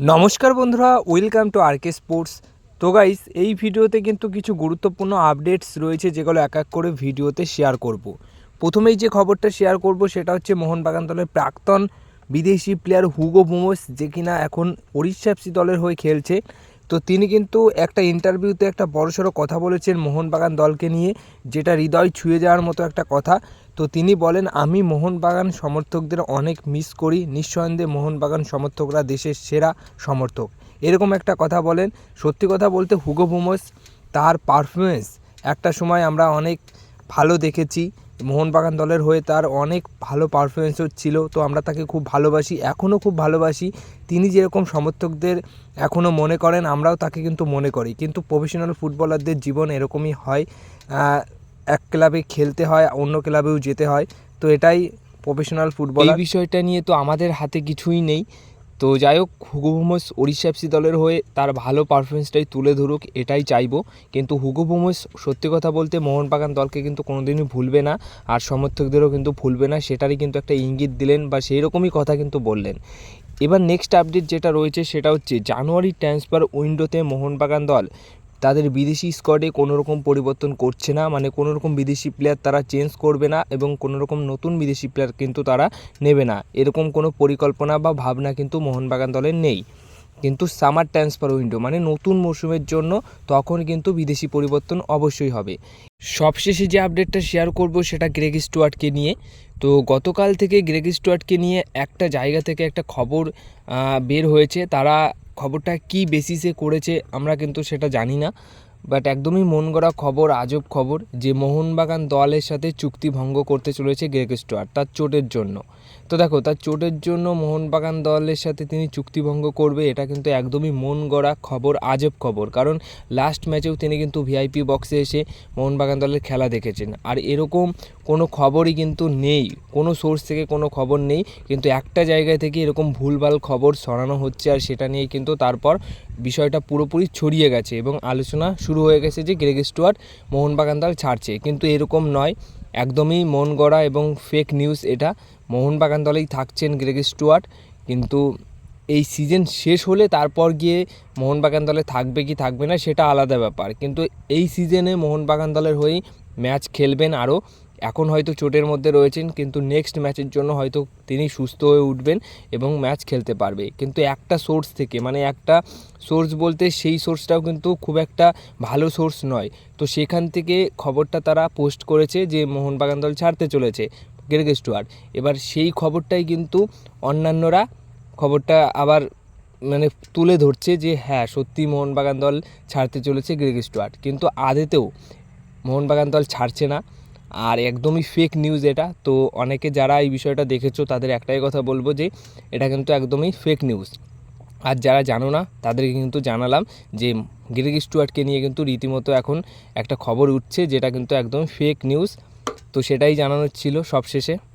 নমস্কার বন্ধুরা welcome to RK sports তো গাইস এই ভিডিওতে কিন্তু কিছু গুরুত্বপূর্ণ আপডেটস রয়েছে যেগুলো এক এক করে ভিডিওতে শেয়ার করব। প্রথমেই যে খবরটা শেয়ার করব সেটা হচ্ছে মোহনবাগান দলের প্রাক্তন বিদেশি প্লেয়ার হুগো বুমোস যে কিনা এখন ওড়িশা এফসি দলের হয়ে খেলছে তো তিনি কিন্তু একটা ইন্টারভিউতে একটা বড়সড় কথা বলেছেন মোহনবাগান দলকে নিয়ে, যেটা হৃদয় ছুঁয়ে যাওয়ার মতো একটা কথা। তো তিনি বলেন, আমি মোহনবাগান সমর্থকদের অনেক মিস করি। নিঃসন্দেহে মোহনবাগান সমর্থকরা দেশের সেরা সমর্থক। এরকম একটা কথা বলেন। সত্যি কথা বলতে হুগো বুমোস তার পারফরমেন্স একটা সময় আমরা অনেক ভালো দেখেছি। মোহনবাগান দলের হয়ে তার অনেক ভালো পারফরমেন্সও ছিল, তো আমরা তাকে খুব ভালোবাসি এখনও খুব ভালোবাসি। তিনি যেরকম সমর্থকদের এখনও মনে করেন, আমরাও তাকে কিন্তু মনে করি। কিন্তু প্রফেশনাল ফুটবলারদের জীবন এরকমই হয় এক ক্লাবে খেলতে হয়, অন্য ক্লাবেও যেতে হয়। তো এটাই প্রফেশনাল ফুটবল বিষয়টা নিয়ে তো আমাদের হাতে কিছুই নেই। তো যাই হোক হুগো ভোমস ওড়িশা এফসি দলের হয়ে তার ভালো পারফরমেন্সটাই তুলে ধরুক, এটাই চাইব। কিন্তু হুগো ভোমস সত্যি কথা বলতে মোহনবাগান দলকে কিন্তু কোনোদিনই ভুলবে না, আর সমর্থকদেরও কিন্তু ভুলবে না, সেটারই কিন্তু একটা ইঙ্গিত দিলেন বা সেই রকমই কথা কিন্তু বললেন। এবার নেক্সট আপডেট যেটা রয়েছে সেটা হচ্ছে জানুয়ারি ট্রান্সফার উইন্ডোতে মোহনবাগান দল তাদের বিদেশি স্কোয়াডে কোনো রকম পরিবর্তন করছে না। মানে কোনো রকম বিদেশি প্লেয়ার তারা চেঞ্জ করবে না এবং কোনো রকম নতুন বিদেশি প্লেয়ার কিন্তু তারা নেবে না। এরকম কোনো পরিকল্পনা বা ভাবনা কিন্তু মোহনবাগান দলের নেই। কিন্তু সামার ট্রান্সফার উইন্ডো মানে নতুন মৌসুমের জন্য তখন কিন্তু বিদেশি পরিবর্তন অবশ্যই হবে। সবশেষে যে আপডেটটা শেয়ার করব সেটা গ্রেগ স্টুয়ার্টকে নিয়ে। তো গতকাল থেকে গ্রেগ স্টুয়ার্টকে নিয়ে একটা জায়গা থেকে একটা খবর বের হয়েছে। তারা খবরটা কি বেসিসে করেছে আমরা কিন্তু সেটা জানি না। বাট একদমই মন গড়া খবর, আজব খবর যে মোহনবাগান দলের সাথে চুক্তি ভঙ্গ করতে চলেছে গ্রেগ স্টুয়ার্ট তার চোটের জন্য। তো দেখো, তার চোটের জন্য মোহনবাগান দলের সাথে তিনি চুক্তি ভঙ্গ করবে এটা কিন্তু একদমই মন গড়া খবর, আজব খবর। কারণ লাস্ট ম্যাচেও তিনি কিন্তু ভিআইপি বক্সে এসে মোহনবাগান দলের খেলা দেখেছেন। আর এরকম কোনো খবরই কিন্তু নেই, কোনো সোর্স থেকে কোনো খবর নেই, কিন্তু একটা জায়গা থেকে এরকম ভুলভাল খবর ছড়ানো হচ্ছে আর সেটা নিয়ে কিন্তু তারপর বিষয়টা পুরোপুরি ছড়িয়ে গেছে এবং আলোচনা শুরু হয়ে গেছে যে গ্রেগ স্টুয়ার্ট মোহনবাগান দল ছাড়ছে। কিন্তু এরকম নয়, একদমই মন গড়া এবং ফেক নিউজ এটা। মোহনবাগান দলেই থাকছেন গ্রেগ স্টুয়ার্ট, কিন্তু এই সিজন শেষ হলে তারপর গিয়ে মোহনবাগান দলে থাকবে কি থাকবে না সেটা আলাদা ব্যাপার। কিন্তু এই সিজনে মোহনবাগান দলের হয়েই ম্যাচ খেলবেন আরও এখন হয়তো চোটের মধ্যে রয়েছেন, কিন্তু নেক্সট ম্যাচের জন্য হয়তো তিনি সুস্থ হয়ে উঠবেন এবং ম্যাচ খেলতে পারবে। কিন্তু একটা সোর্স থেকে মানে একটা সোর্স বলতে সেই সোর্সটাও কিন্তু খুব একটা ভালো সোর্স নয়। তো সেখান থেকে খবরটা তারা পোস্ট করেছে যে মোহনবাগান দল ছাড়তে চলেছে গ্রেগ স্টুয়ার্ট এবার সেই খবরটাই কিন্তু অন্যান্যরা খবরটা আবার মানে তুলে ধরছে যে হ্যাঁ সত্যি মোহনবাগান দল ছাড়তে চলেছে গ্রেগ স্টুয়ার্ট কিন্তু আদেতেও মোহনবাগান দল ছাড়ছে না। আর একদমই ফেক নিউজ এটা। তো অনেকে যারা এই বিষয়টা দেখেছ, তাদের একটাই কথা বলব যে, এটা কিন্তু একদমই ফেক নিউজ আর যারা জানো না, তাদেরকে কিন্তু জানালাম যে গ্রেগ স্টুয়ার্টকে নিয়ে কিন্তু রীতিমতো এখন একটা খবর উঠছে, যেটা কিন্তু একদম ফেক নিউজ তো সেটাই জানানোর ছিল সবশেষে।